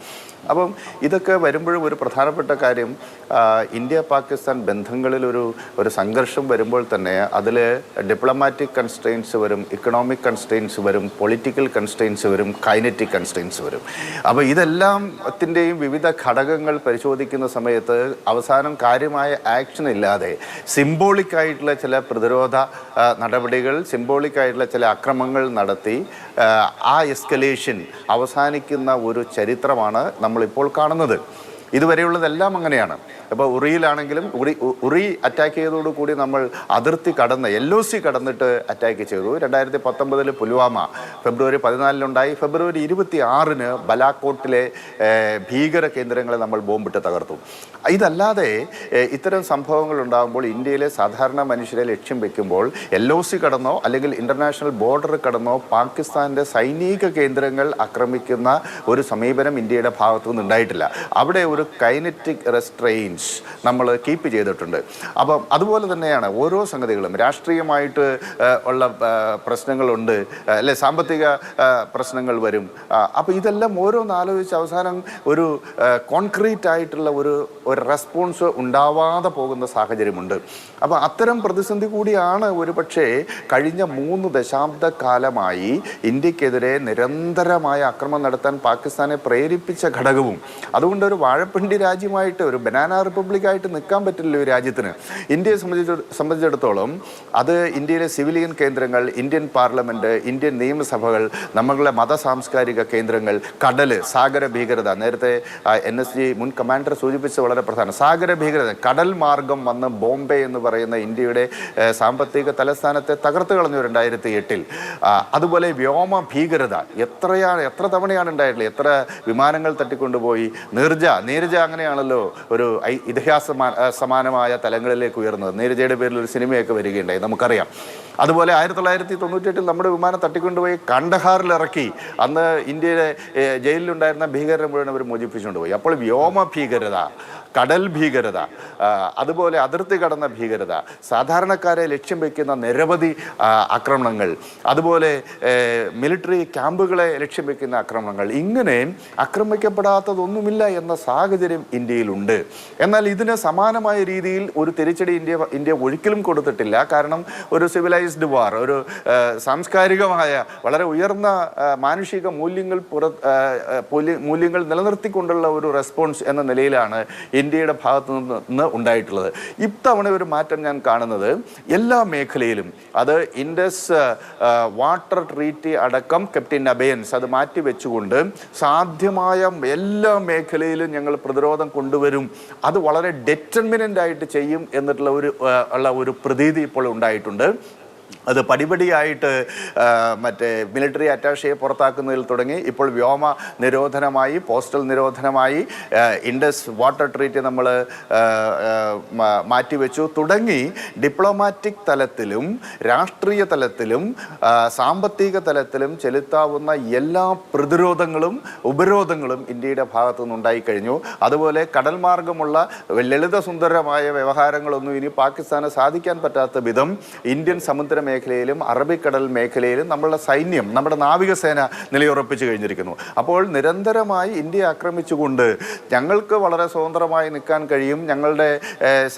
അപ്പം ഇതൊക്കെ വരുമ്പോഴും ഒരു പ്രധാനപ്പെട്ട കാര്യം ഇന്ത്യ പാകിസ്ഥാൻ ബന്ധങ്ങളിൽ ഒരു ഒരു സംഘർഷം വരുമ്പോൾ തന്നെ അതിൽ ഡിപ്ലോമാറ്റിക് കൺസ്ട്രെയിൻസ് വരും ഇക്കണോമിക് കൺസ്ട്രെയിൻസ് വരും പൊളിറ്റിക്കൽ കൺസ്ട്രെയിൻസ് വരും കൈനറ്റിക് കൺസ്ട്രെയിൻസ് വരും. അപ്പോൾ ഇതെല്ലാത്തിന്റെയും വിവിധ ഘടകങ്ങൾ പരിശോധിക്കുന്ന സമയത്ത് അവസാനം കാര്യമായ ആക്ഷൻ ഇല്ലാതെ സിംബോളിക് ആയിട്ടുള്ള ചില പ്രതിരോധ നടപടികൾ സിംബോളിക് ആയിട്ടുള്ള ചില അക്രമങ്ങൾ നടത്തി ആ, എസ്കലേഷൻ അവസാനിക്കുന്ന ഒരു ചരിത്രമാണ് നമ്മളിപ്പോൾ കാണുന്നത്. ഇതുവരെയുള്ളതെല്ലാം അങ്ങനെയാണ്. ഇപ്പോൾ ഉറിയിലാണെങ്കിലും ഉറി ഉറി അറ്റാക്ക് ചെയ്തതോടുകൂടി നമ്മൾ അതിർത്തി കടന്ന് എൽ ഒ സി കടന്നിട്ട് അറ്റാക്ക് ചെയ്തു. രണ്ടായിരത്തി പത്തൊമ്പതിൽ പുൽവാമ ഫെബ്രുവരി പതിനാലിനുണ്ടായി ഫെബ്രുവരി ഇരുപത്തി ആറിന് ബലാക്കോട്ടിലെ ഭീകര കേന്ദ്രങ്ങളെ നമ്മൾ ബോംബിട്ട് തകർത്തു. ഇതല്ലാതെ ഇത്തരം സംഭവങ്ങൾ ഉണ്ടാകുമ്പോൾ ഇന്ത്യയിലെ സാധാരണ മനുഷ്യരെ ലക്ഷ്യം വെക്കുമ്പോൾ എൽ ഒ സി കടന്നോ അല്ലെങ്കിൽ ഇന്റർനാഷണൽ ബോർഡർ കടന്നോ പാകിസ്ഥാന്റെ സൈനിക കേന്ദ്രങ്ങൾ ആക്രമിക്കുന്ന ഒരു സമീപനം ഇന്ത്യയുടെ ഭാഗത്തു നിന്ന് ഉണ്ടായിട്ടില്ല അവിടെ ഒരു കൈനറ്റിക് റെസ്ട്രെയിൻസ് നമ്മൾ കീപ്പ് ചെയ്തിട്ടുണ്ട്. അപ്പം അതുപോലെ തന്നെയാണ് ഓരോ സംഗതികളും. രാഷ്ട്രീയമായിട്ട് ഉള്ള പ്രശ്നങ്ങളുണ്ട്. അല്ലെ സാമ്പത്തിക പ്രശ്നങ്ങൾ വരും. അപ്പോൾ ഇതെല്ലാം ഓരോന്ന് ആലോചിച്ച് അവസാനം ഒരു കോൺക്രീറ്റ് ആയിട്ടുള്ള ഒരു ഒരു റെസ്പോൺസ് ഉണ്ടാവാതെ പോകുന്ന സാഹചര്യമുണ്ട്. അപ്പോൾ അത്തരം പ്രതിസന്ധി കൂടിയാണ് ഒരു പക്ഷേ കഴിഞ്ഞ മൂന്ന് ദശാബ്ദ കാലമായി ഇന്ത്യക്കെതിരെ നിരന്തരമായ അക്രമം നടത്താൻ പാകിസ്ഥാനെ പ്രേരിപ്പിച്ച ഘടകവും. അതുകൊണ്ട് ഒരു വാഴപ്പിണ്ടി രാജ്യമായിട്ട് ഒരു ബനാന റിപ്പബ്ലിക്കായിട്ട് നിൽക്കാൻ പറ്റില്ല ഒരു രാജ്യത്തിന്. ഇന്ത്യയെ സംബന്ധിച്ച സംബന്ധിച്ചിടത്തോളം അത് ഇന്ത്യയിലെ സിവിലിയൻ കേന്ദ്രങ്ങൾ ഇന്ത്യൻ പാർലമെന്റ് ഇന്ത്യൻ നിയമസഭകൾ നമ്മളുടെ മത സാംസ്കാരിക കേന്ദ്രങ്ങൾ കടൽ സാഗര ഭീകരത. നേരത്തെ എൻ എസ് ജി മുൻ കമാൻഡർ സൂചിപ്പിച്ചത് വളരെ പ്രധാനം. സാഗര ഭീകരത കടൽ മാർഗം വന്ന് ബോംബെ എന്ന് പറയുന്ന ഇന്ത്യയുടെ സാമ്പത്തിക തലസ്ഥാനത്തെ തകർത്ത് കളഞ്ഞു രണ്ടായിരത്തി എട്ടിൽ അതുപോലെ വ്യോമ ഭീകരത. എത്രയാണ് എത്ര തവണയാണ് ഉണ്ടായിട്ടുള്ളത്? എത്ര വിമാനങ്ങൾ തട്ടിക്കൊണ്ടുപോയി? നീർജ നീരജ അങ്ങനെയാണല്ലോ ഒരു ഇതിഹാസ സമാനമായ തലങ്ങളിലേക്ക് ഉയർന്നത്. നീരജയുടെ പേരിൽ ഒരു സിനിമയൊക്കെ വരികയുണ്ടായി നമുക്കറിയാം. അതുപോലെ ആയിരത്തി തൊള്ളായിരത്തി തൊണ്ണൂറ്റെട്ടിൽ നമ്മുടെ വിമാനം തട്ടിക്കൊണ്ടുപോയി കണ്ടഹാറിൽ ഇറക്കി. അന്ന് ഇന്ത്യയിലെ ജയിലിലുണ്ടായിരുന്ന ഭീകരരെ മുഴുവൻ അവർ മോചിപ്പിച്ചുകൊണ്ട് പോയി. അപ്പോൾ വ്യോമ ഭീകരത കടൽ ഭീകരത അതുപോലെ അതിർത്തി കടന്ന ഭീകരത സാധാരണക്കാരെ ലക്ഷ്യം വയ്ക്കുന്ന നിരവധി ആക്രമണങ്ങൾ അതുപോലെ മിലിറ്ററി ക്യാമ്പുകളെ ലക്ഷ്യം വയ്ക്കുന്ന ആക്രമണങ്ങൾ. ഇങ്ങനെ ആക്രമിക്കപ്പെടാത്തതൊന്നുമില്ല എന്ന സാഹചര്യം ഇന്ത്യയിലുണ്ട്. എന്നാൽ ഇതിന് സമാനമായ രീതിയിൽ ഒരു തിരിച്ചടി ഇന്ത്യ ഇന്ത്യ ഒരിക്കലും കൊടുത്തിട്ടില്ല. കാരണം ഒരു സിവിലൈസ്ഡ് വാർ ഒരു സാംസ്കാരികമായ വളരെ ഉയർന്ന മാനുഷിക മൂല്യങ്ങൾ പുറ മൂല്യങ്ങൾ നിലനിർത്തിക്കൊണ്ടുള്ള ഒരു റെസ്പോൺസ് എന്ന നിലയിലാണ് ഇന്ത്യയുടെ ഭാഗത്തു നിന്ന് ഉണ്ടായിട്ടുള്ളത്. ഇത്തവണ ഒരു മാറ്റം ഞാൻ കാണുന്നത് എല്ലാ മേഖലയിലും. അത് ഇൻഡസ് വാട്ടർ ട്രീറ്റി അടക്കം കെപ്റ്റിൻ അബയൻസ് അത് മാറ്റി വെച്ചുകൊണ്ട് സാധ്യമായ എല്ലാ മേഖലയിലും ഞങ്ങൾ പ്രതിരോധം കൊണ്ടുവരും. അത് വളരെ ഡെറ്റർമിനന്റ് ആയിട്ട് ചെയ്യും എന്നിട്ടുള്ള ഒരു ഉള്ള ഒരു പ്രതീതി ഇപ്പോൾ ഉണ്ടായിട്ടുണ്ട്. അത് പടിപടിയായിട്ട് മറ്റേ മിലിറ്ററി അറ്റാഷയെ പുറത്താക്കുന്നതിൽ തുടങ്ങി. ഇപ്പോൾ വ്യോമ നിരോധനമായി പോസ്റ്റൽ നിരോധനമായി ഇൻഡസ് വാട്ടർ ട്രീറ്റ് നമ്മൾ മാറ്റിവെച്ചു. തുടങ്ങി ഡിപ്ലോമാറ്റിക് തലത്തിലും രാഷ്ട്രീയ തലത്തിലും സാമ്പത്തിക തലത്തിലും ചെലുത്താവുന്ന എല്ലാ പ്രതിരോധങ്ങളും ഉപരോധങ്ങളും ഇന്ത്യയുടെ ഭാഗത്തു നിന്നുണ്ടായി കഴിഞ്ഞു അതുപോലെ കടൽ മാർഗമുള്ള ലളിതസുന്ദരമായ വ്യവഹാരങ്ങളൊന്നും ഇനി പാകിസ്ഥാന് സാധിക്കാൻ പറ്റാത്ത വിധം ഇന്ത്യൻ സമുദ്ര മേഖലയിലും അറബിക്കടൽ മേഖലയിലും നമ്മളുടെ സൈന്യം നമ്മുടെ നാവികസേന നിലയുറപ്പിച്ചു കഴിഞ്ഞിരിക്കുന്നു. അപ്പോൾ നിരന്തരമായി ഇന്ത്യ ആക്രമിച്ചുകൊണ്ട് ഞങ്ങൾക്ക് വളരെ സ്വതന്ത്രമായി നിൽക്കാൻ കഴിയും ഞങ്ങളുടെ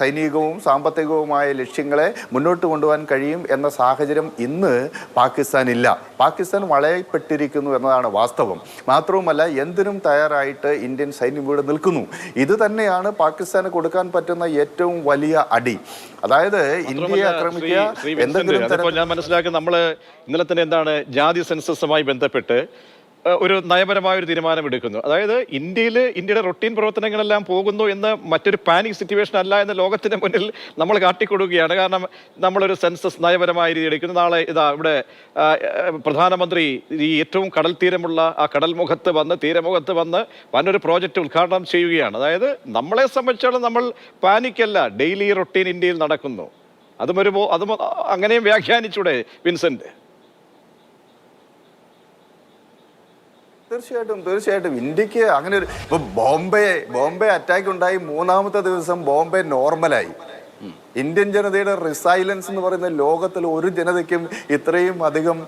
സൈനികവും സാമ്പത്തികവുമായ ലക്ഷ്യങ്ങളെ മുന്നോട്ട് കൊണ്ടുപോകാൻ കഴിയും എന്ന സാഹചര്യം ഇന്ന് പാകിസ്ഥാനില്ല. പാകിസ്ഥാൻ വളയപ്പെട്ടിരിക്കുന്നു എന്നതാണ് വാസ്തവം. മാത്രവുമല്ല എന്തിനും തയ്യാറായിട്ട് ഇന്ത്യൻ സൈന്യം ഇവിടെ നിൽക്കുന്നു. ഇത് തന്നെയാണ് പാകിസ്ഥാന് കൊടുക്കാൻ പറ്റുന്ന ഏറ്റവും വലിയ അടി. അതായത് ഇന്ത്യയെ ആക്രമിക്കുക എന്തെങ്കിലും തരത്തിൽ ഞാൻ മനസ്സിലാക്കി നമ്മൾ ഇന്നലെ തന്നെ എന്താണ് ജാതി സെൻസസുമായി ബന്ധപ്പെട്ട് ഒരു നയപരമായ ഒരു തീരുമാനം എടുക്കുന്നു. അതായത് ഇന്ത്യയിൽ ഇന്ത്യയുടെ റൊട്ടീൻ പ്രവർത്തനങ്ങളെല്ലാം പോകുന്നു എന്ന് മറ്റൊരു പാനിക് സിറ്റുവേഷൻ അല്ല എന്ന് ലോകത്തിന് മുന്നിൽ നമ്മൾ കാട്ടിക്കൊടുക്കുകയാണ്. കാരണം നമ്മളൊരു സെൻസസ് നയപരമായ രീതി എടുക്കുന്നു. നാളെ ഇതാ ഇവിടെ പ്രധാനമന്ത്രി ഈ ഏറ്റവും കടൽ തീരമുള്ള ആ കടൽ മുഖത്ത് വന്ന് തീരമുഖത്ത് വന്ന് വനൊരു പ്രോജക്റ്റ് ഉദ്ഘാടനം ചെയ്യുകയാണ്. അതായത് നമ്മളെ സംബന്ധിച്ചിടത്തോളം നമ്മൾ പാനിക്കല്ല ഡെയിലി റൊട്ടീൻ ഇന്ത്യയിൽ നടക്കുന്നു. അതും ഒരു അതും അങ്ങനെയും വ്യാഖ്യാനിച്ചൂടെ വിൻസെന്റ്? തീർച്ചയായിട്ടും തീർച്ചയായിട്ടും. ഇന്ത്യയ്ക്ക് അങ്ങനെ ഒരു ഇപ്പൊ ബോംബെ ബോംബെ അറ്റാക്ക് ഉണ്ടായി മൂന്നാമത്തെ ദിവസം ബോംബെ നോർമലായി. ഇന്ത്യൻ ജനതയുടെ റിസൈലൻസ് എന്ന് പറയുന്ന ലോകത്തിൽ ഒരു ജനതയ്ക്കും ഇത്രയും അധികം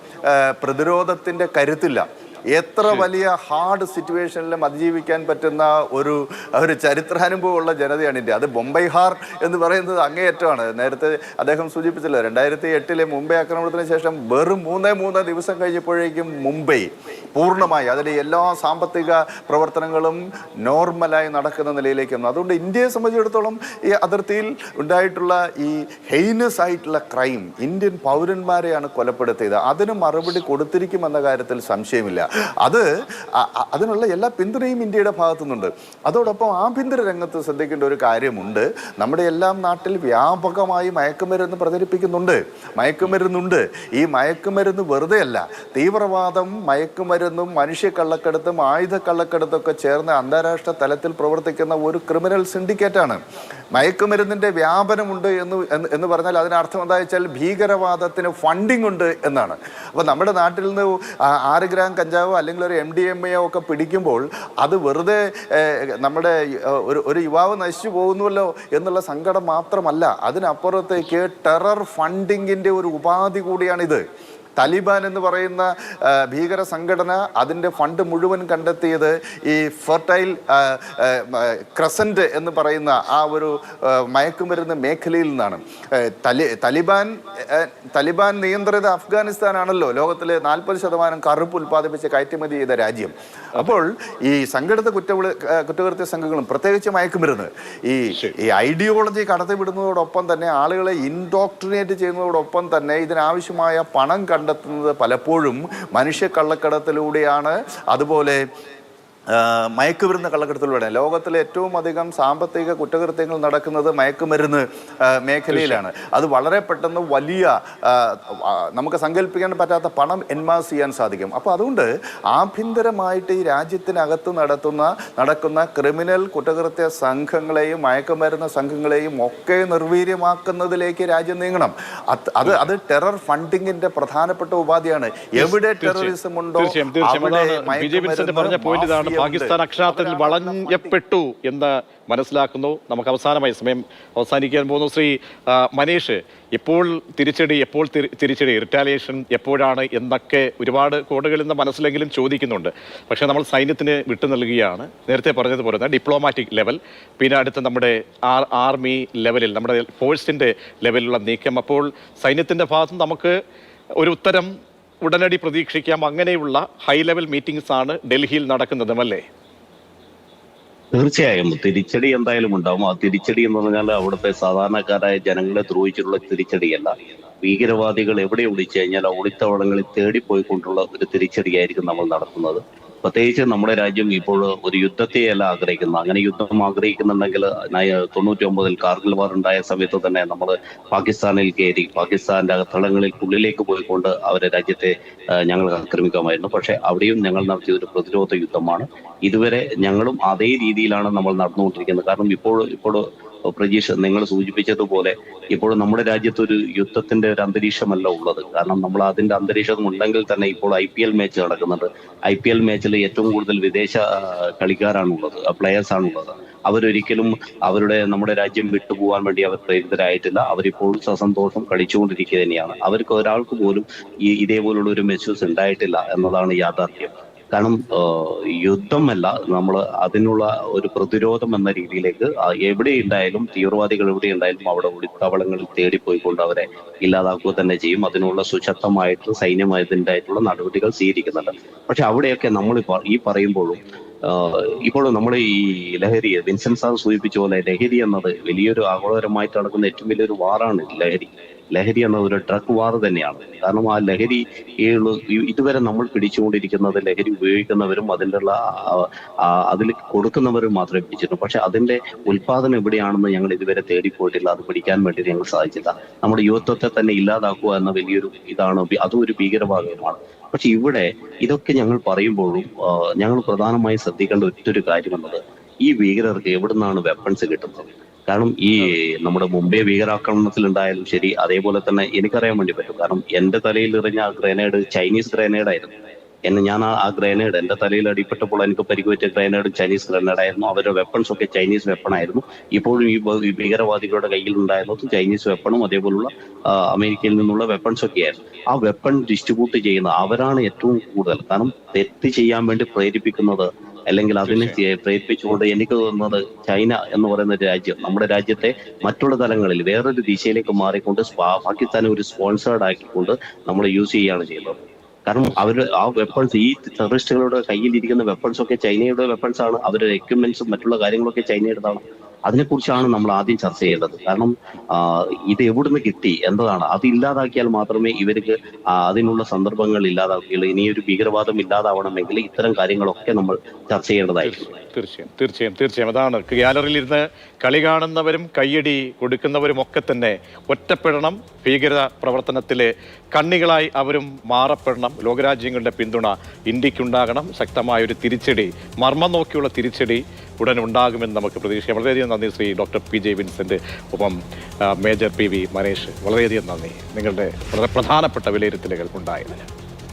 പ്രതിരോധത്തിന്റെ കരുത്തില്ല. എത്ര വലിയ ഹാർഡ് സിറ്റുവേഷനിലും അതിജീവിക്കാൻ പറ്റുന്ന ഒരു ഒരു ചരിത്രാനുഭവമുള്ള ജനതയാണ് ഇന്ത്യ. അത് ബൊംബൈ ഹാർ എന്ന് പറയുന്നത് അങ്ങേയറ്റമാണ്. നേരത്തെ അദ്ദേഹം സൂചിപ്പിച്ചല്ലോ രണ്ടായിരത്തി എട്ടിലെ മുംബൈ ആക്രമണത്തിന് ശേഷം വെറും മൂന്നേ മൂന്ന് ദിവസം കഴിഞ്ഞപ്പോഴേക്കും മുംബൈ. പൂർണമായി അതിലെ എല്ലാ സാമ്പത്തിക പ്രവർത്തനങ്ങളും നോർമലായി നടക്കുന്ന നിലയിലേക്ക് വന്നു. അതുകൊണ്ട് ഇന്ത്യയെ സംബന്ധിച്ചിടത്തോളം ഈ അതിർത്തിയിൽ ഉണ്ടായിട്ടുള്ള ഈ ഹെയ്നസ് ആയിട്ടുള്ള ക്രൈം ഇന്ത്യൻ പൗരന്മാരെയാണ് കൊലപ്പെടുത്തിയത്. അതിന് മറുപടി കൊടുത്തിരിക്കുമെന്ന കാര്യത്തിൽ സംശയമില്ല. അത് അതിനുള്ള എല്ലാ പിന്തുണയും ഇന്ത്യയുടെ ഭാഗത്തുനിന്നുണ്ട്. അതോടൊപ്പം ആഭ്യന്തര രംഗത്ത് ശ്രദ്ധിക്കേണ്ട ഒരു കാര്യമുണ്ട്. നമ്മുടെ എല്ലാം നാട്ടിൽ വ്യാപകമായി മയക്കുമരുന്ന് പ്രചരിപ്പിക്കുന്നുണ്ട്. മയക്കുമരുന്നുണ്ട്. ഈ മയക്കുമരുന്ന് വെറുതെ അല്ല തീവ്രവാദം മയക്കുമരുന്ന് മയക്കുമരുന്നും മനുഷ്യക്കള്ളക്കടത്തും ആയുധക്കള്ളക്കടത്തൊക്കെ ചേർന്ന് അന്താരാഷ്ട്ര തലത്തിൽ പ്രവർത്തിക്കുന്ന ഒരു ക്രിമിനൽ സിൻഡിക്കേറ്റാണ്. മയക്കുമരുന്നിന്റെ വ്യാപനമുണ്ട് എന്ന് എന്ന് പറഞ്ഞാൽ അതിനർത്ഥം എന്താ വെച്ചാൽ ഭീകരവാദത്തിന് ഫണ്ടിങ് ഉണ്ട് എന്നാണ്. അപ്പോൾ നമ്മുടെ നാട്ടിൽ നിന്ന് ആറ് ഗ്രാം കഞ്ചാവോ അല്ലെങ്കിൽ ഒരു എം ഡി എം എയോ ഒക്കെ പിടിക്കുമ്പോൾ അത് വെറുതെ നമ്മുടെ ഒരു ഒരു യുവാവ് നശിച്ചു പോകുന്നുവല്ലോ എന്നുള്ള സങ്കടം മാത്രമല്ല. അതിനപ്പുറത്തേക്ക് ടെറർ ഫണ്ടിങ്ങിന്റെ ഒരു ഉപാധി കൂടിയാണിത്. താലിബാൻ എന്ന് പറയുന്ന ഭീകര സംഘടന അതിന്റെ ഫണ്ട് മുഴുവൻ കണ്ടെത്തിയത് ഈ ഫെർട്ടൈൽ ക്രസന്റ് എന്ന് പറയുന്ന ആ ഒരു മയക്കുമരുന്ന് മേഖലയിൽ നിന്നാണ്. തലി താലിബാൻ തലിബാൻ നിയന്ത്രിത അഫ്ഗാനിസ്ഥാനാണല്ലോ ലോകത്തിലെ നാൽപ്പത് ശതമാനം കറുപ്പ് ഉൽപ്പാദിപ്പിച്ച് കയറ്റുമതി ചെയ്ത രാജ്യം. അപ്പോൾ ഈ സംഘടിത കുറ്റവിളി കുറ്റകൃത്യ സംഘങ്ങളും പ്രത്യേകിച്ച് മയക്കുമരുന്ന് ഈ ഈ ഐഡിയോളജി കടത്തിവിടുന്നതോടൊപ്പം തന്നെ ആളുകളെ ഇൻഡോക്ട്രിനേറ്റ് ചെയ്യുന്നതോടൊപ്പം തന്നെ ഇതിനാവശ്യമായ പണം കണ്ടെത്തുന്നത് പലപ്പോഴും മനുഷ്യ കള്ളക്കടത്തിലൂടെയാണ്. അതുപോലെ മയക്കുമരുന്ന് കള്ളക്കടത്തിലൂടെ ലോകത്തിലെ ഏറ്റവും അധികം സാമ്പത്തിക കുറ്റകൃത്യങ്ങൾ നടക്കുന്നത് മയക്കുമരുന്ന് മേഖലയിലാണ്. അത് വളരെ പെട്ടെന്ന് വലിയ നമുക്ക് സങ്കല്പിക്കാൻ പറ്റാത്ത പണം എൻമാസ് ചെയ്യാൻ സാധിക്കും. അപ്പോൾ അതുകൊണ്ട് ആഭ്യന്തരമായിട്ട് ഈ രാജ്യത്തിനകത്ത് നടത്തുന്ന നടക്കുന്ന ക്രിമിനൽ കുറ്റകൃത്യ സംഘങ്ങളെയും മയക്കുമരുന്ന് സംഘങ്ങളെയും ഒക്കെ നിർവീര്യമാക്കുന്നതിലേക്ക് രാജ്യം നീങ്ങണം. അത് അത് അത് ടെറർ ഫണ്ടിങ്ങിന്റെ പ്രധാനപ്പെട്ട ഉപാധിയാണ്. എവിടെ ടെററിസം ഉണ്ടോ അവിടെ അതാണ് പാകിസ്ഥാൻ അക്ഷരാർത്ഥത്തിൽ വളഞ്ഞപ്പെട്ടു എന്ന് മനസ്സിലാക്കുന്നു. നമുക്ക് അവസാനമായി സമയം അവസാനിക്കാൻ പോകുന്നു. ശ്രീ മനീഷ് ഇപ്പോൾ തിരിച്ചടി എപ്പോൾ തിരി- തിരിച്ചടി? റിറ്റാലിയേഷൻ എപ്പോഴാണ് എന്നൊക്കെ ഒരുപാട് കോഡുകളിൽ നിന്ന് മനസ്സിലെങ്കിലും ചോദിക്കുന്നുണ്ട്. പക്ഷേ നമ്മൾ സൈന്യത്തിന് വിട്ടു നൽകുകയാണ്. നേരത്തെ പറഞ്ഞതുപോലെ തന്നെ ഡിപ്ലോമാറ്റിക് ലെവൽ പിന്നെ അടുത്ത് നമ്മുടെ ആർ ആർമി ലെവലിൽ നമ്മുടെ ഫോഴ്സിന്റെ ലെവലിലുള്ള നീക്കം. അപ്പോൾ സൈന്യത്തിന്റെ ഭാഗത്ത് നമുക്ക് ഒരു ഉത്തരം ഉടനടി പ്രതീക്ഷിക്കാം. അങ്ങനെയുള്ള ഹൈ ലെവൽ മീറ്റിംഗ്സ് ആണ് ഡൽഹിയിൽ നടക്കുന്നത് അല്ലേ? തീർച്ചയായും. തിരിച്ചടി എന്തായാലും ഉണ്ടാവും. ആ തിരിച്ചടി എന്ന് പറഞ്ഞാൽ അവിടുത്തെ സാധാരണക്കാരായ ജനങ്ങളെ ദ്രോഹിച്ചിട്ടുള്ള തിരിച്ചടിയല്ല. ഭീകരവാദികൾ എവിടെ ഒളിച്ചു കഴിഞ്ഞാൽ ഒളിത്തവളങ്ങളിൽ തേടിപ്പോയിക്കൊണ്ടുള്ള ഒരു തിരിച്ചടിയായിരിക്കും നമ്മൾ നടത്തുന്നത്. പ്രത്യേകിച്ച് നമ്മുടെ രാജ്യം ഇപ്പോൾ ഒരു യുദ്ധത്തെയല്ല ആഗ്രഹിക്കുന്നത്. അങ്ങനെ യുദ്ധം ആഗ്രഹിക്കുന്നുണ്ടെങ്കിൽ തൊണ്ണൂറ്റി ഒമ്പതിൽ കാർഗിൽ വാർ ഉണ്ടായ സമയത്ത് തന്നെ നമ്മൾ പാകിസ്ഥാനിൽ കയറി പാകിസ്ഥാന്റെ അകത്തളങ്ങളിൽ ഉള്ളിലേക്ക് പോയിക്കൊണ്ട് അവരെ രാജ്യത്തെ ഞങ്ങൾ ആക്രമിക്കാമായിരുന്നു. പക്ഷെ അവിടെയും ഞങ്ങൾ നടത്തിയ ഒരു പ്രതിരോധ യുദ്ധമാണ്. ഇതുവരെ ഞങ്ങളും അതേ രീതിയിലാണ് നമ്മൾ നടന്നുകൊണ്ടിരിക്കുന്നത്. കാരണം ഇപ്പോൾ ഇപ്പോൾ പ്രജീഷ് നിങ്ങൾ സൂചിപ്പിച്ചതുപോലെ ഇപ്പോൾ നമ്മുടെ രാജ്യത്ത് ഒരു യുദ്ധത്തിന്റെ ഒരു അന്തരീക്ഷമല്ല ഉള്ളത്. കാരണം നമ്മൾ അതിന്റെ അന്തരീക്ഷം ഉണ്ടെങ്കിൽ തന്നെ ഇപ്പോൾ ഐ പി എൽ മാച്ച് നടക്കുന്നുണ്ട്. ഐ പി എൽ മാച്ചിൽ ഏറ്റവും കൂടുതൽ വിദേശ കളിക്കാരാണുള്ളത് പ്ലെയേഴ്സ് ആണുള്ളത്. അവരൊരിക്കലും അവരുടെ നമ്മുടെ രാജ്യം വിട്ടുപോകാൻ വേണ്ടി അവർ പ്രേരിതരായിട്ടില്ല. അവരിപ്പോൾ സസന്തോഷം കളിച്ചുകൊണ്ടിരിക്കുക തന്നെയാണ്. അവർക്ക് ഒരാൾക്ക് പോലും ഈ ഇതേപോലുള്ള ഒരു മെസ്സേജ് ഉണ്ടായിട്ടില്ല എന്നതാണ് യാഥാർത്ഥ്യം. കാരണം യുദ്ധമല്ല നമ്മൾ അതിനുള്ള ഒരു പ്രതിരോധം എന്ന രീതിയിലേക്ക് എവിടെ ഉണ്ടായാലും തീവ്രവാദികൾ എവിടെ ഉണ്ടായാലും അവിടെ ഒളിത്താവളങ്ങളിൽ തേടിപ്പോയിക്കൊണ്ട് അവരെ ഇല്ലാതാക്കുക തന്നെ ചെയ്യും. അതിനുള്ള സുശക്തമായിട്ട് സൈന്യമായതിന്റെതായിട്ടുള്ള നടപടികൾ സ്വീകരിക്കുന്നുണ്ട്. പക്ഷെ അവിടെയൊക്കെ നമ്മൾ ഈ പറയുമ്പോഴും ഇപ്പോൾ നമ്മൾ ഈ ലഹരി വിൻസെന്റ് സാർ സൂചിപ്പിച്ച പോലെ ലഹരി എന്നത് വലിയൊരു ആഗോളപരമായിട്ട് നടക്കുന്ന ഏറ്റവും വലിയൊരു വാറാണ് ലഹരി. ലഹരി എന്നത് ഒരു ഡ്രഗ് വാർ തന്നെയാണ്. കാരണം ആ ലഹരി ഇതുവരെ നമ്മൾ പിടിച്ചുകൊണ്ടിരിക്കുന്നത് ലഹരി ഉപയോഗിക്കുന്നവരും അതിന്റെ ഉള്ള ആ- ആ- അതിൽ കൊടുക്കുന്നവരും മാത്രമേ പിടിച്ചിട്ടുള്ളൂ. പക്ഷെ അതിന്റെ ഉത്പാദനം എവിടെയാണെന്ന് ഞങ്ങൾ ഇതുവരെ തേടിപ്പോയിട്ടില്ല. അത് പിടിക്കാൻ വേണ്ടി ഞങ്ങൾ സാധിച്ചില്ല നമ്മുടെ യുവത്വത്തെ തന്നെ ഇല്ലാതാക്കുക എന്ന വലിയൊരു ഇതാണ് അതും ഒരു ഭീകരവാദമാണ് പക്ഷെ ഇവിടെ ഇതൊക്കെ ഞങ്ങൾ പറയുമ്പോഴും ഞങ്ങൾ പ്രധാനമായും ശ്രദ്ധിക്കേണ്ട ഒറ്റൊരു കാര്യം എന്നത് ഈ ഭീകരർക്ക് എവിടുന്നാണ് വെപ്പൺസ് കിട്ടുന്നത്? കാരണം ഈ നമ്മുടെ മുംബൈ ഭീകരാക്രമണത്തിൽ ഉണ്ടായാലും ശരി അതേപോലെ തന്നെ എനിക്കറിയാൻ വേണ്ടി പറ്റും. കാരണം എന്റെ തലയിൽ എറിഞ്ഞ ആ ഗ്രനേഡ് ചൈനീസ് ഗ്രനേഡ് ആയിരുന്നു എന്നെ ഞാൻ ആ ഗ്രനേഡ് എന്റെ തലയിൽ അടിപ്പെട്ടപ്പോൾ എനിക്ക് പരിക്കുപറ്റിയ ഗ്രനേഡ് ചൈനീസ് ഗ്രനേഡ് ആയിരുന്നു അവരുടെ വെപ്പൺസ് ഒക്കെ ചൈനീസ് വെപ്പൺ ആയിരുന്നു. ഇപ്പോഴും ഈ ഭീകരവാദികളുടെ കയ്യിൽ ഉണ്ടായിരുന്നത് ചൈനീസ് വെപ്പണും അതേപോലുള്ള അമേരിക്കയിൽ നിന്നുള്ള വെപ്പൺസ് ഒക്കെ ആയിരുന്നു. ആ വെപ്പൺ ഡിസ്ട്രിബ്യൂട്ട് ചെയ്യുന്ന അവരാണ് ഏറ്റവും കൂടുതൽ. കാരണം തെറ്റ് ചെയ്യാൻ വേണ്ടി പ്രേരിപ്പിക്കുന്നത് അല്ലെങ്കിൽ അതിനെ പ്രേരിപ്പിച്ചുകൊണ്ട് എനിക്ക് തോന്നുന്നത് ചൈന എന്ന് പറയുന്ന രാജ്യം നമ്മുടെ രാജ്യത്തെ മറ്റുള്ള തലങ്ങളിൽ വേറൊരു ദിശയിലേക്ക് മാറിക്കൊണ്ട് പാകിസ്ഥാനെ ഒരു സ്പോൺസേർഡ് ആക്കിക്കൊണ്ട് നമ്മൾ യൂസ് ചെയ്യുകയാണ് ചെയ്യുന്നത്. കാരണം അവർ ആ വെപ്പൺസ് ഈ ടെററിസ്റ്റുകളുടെ കയ്യിൽ ഇരിക്കുന്ന വെപ്പൺസ് ഒക്കെ ചൈനയുടെ വെപ്പൺസ് ആണ്. അവരുടെ എക്യുപ്മെന്റ്സും മറ്റുള്ള കാര്യങ്ങളൊക്കെ ചൈനയുടേതാണ്. അതിനെക്കുറിച്ചാണ് നമ്മൾ ആദ്യം ചർച്ച ചെയ്യേണ്ടത്. കാരണം ഇത് എവിടുന്ന് കിട്ടി എന്നതാണ്. അത് ഇല്ലാതാക്കിയാൽ മാത്രമേ ഇവർക്ക് അതിനുള്ള സന്ദർഭങ്ങൾ ഇല്ലാതാക്കുകയുള്ളൂ ഇനി ഒരു ഭീകരവാദം ഇല്ലാതാവണമെങ്കിൽ ഇത്തരം കാര്യങ്ങളൊക്കെ നമ്മൾ ചർച്ച ചെയ്യേണ്ടതായിരിക്കും. തീർച്ചയായും തീർച്ചയായും തീർച്ചയായും അതാണ് ഗ്യാലറിയിൽ ഇരുന്ന് കളി കാണുന്നവരും കയ്യടി കൊടുക്കുന്നവരും ഒക്കെ തന്നെ ഒറ്റപ്പെടണം. ഭീകര പ്രവർത്തനത്തിലെ കണ്ണികളായി അവരും മാറപ്പെടണം. ലോകരാജ്യങ്ങളുടെ പിന്തുണ ഇന്ത്യക്കുണ്ടാകണം. ശക്തമായ ഒരു തിരിച്ചടി മർമ്മം നോക്കിയുള്ള തിരിച്ചടി ഉടൻ ഉണ്ടാകുമെന്ന് നമുക്ക് പ്രതീക്ഷിക്കാം. വളരെയധികം നന്ദി Shri doctor P J Vincent ഒപ്പം മേജർ പി വി മനേഷ്. വളരെയധികം നന്ദി. നിങ്ങളുടെ വളരെ പ്രധാനപ്പെട്ട വിലയിരുത്തലുകൾ ഉണ്ടായതിന്.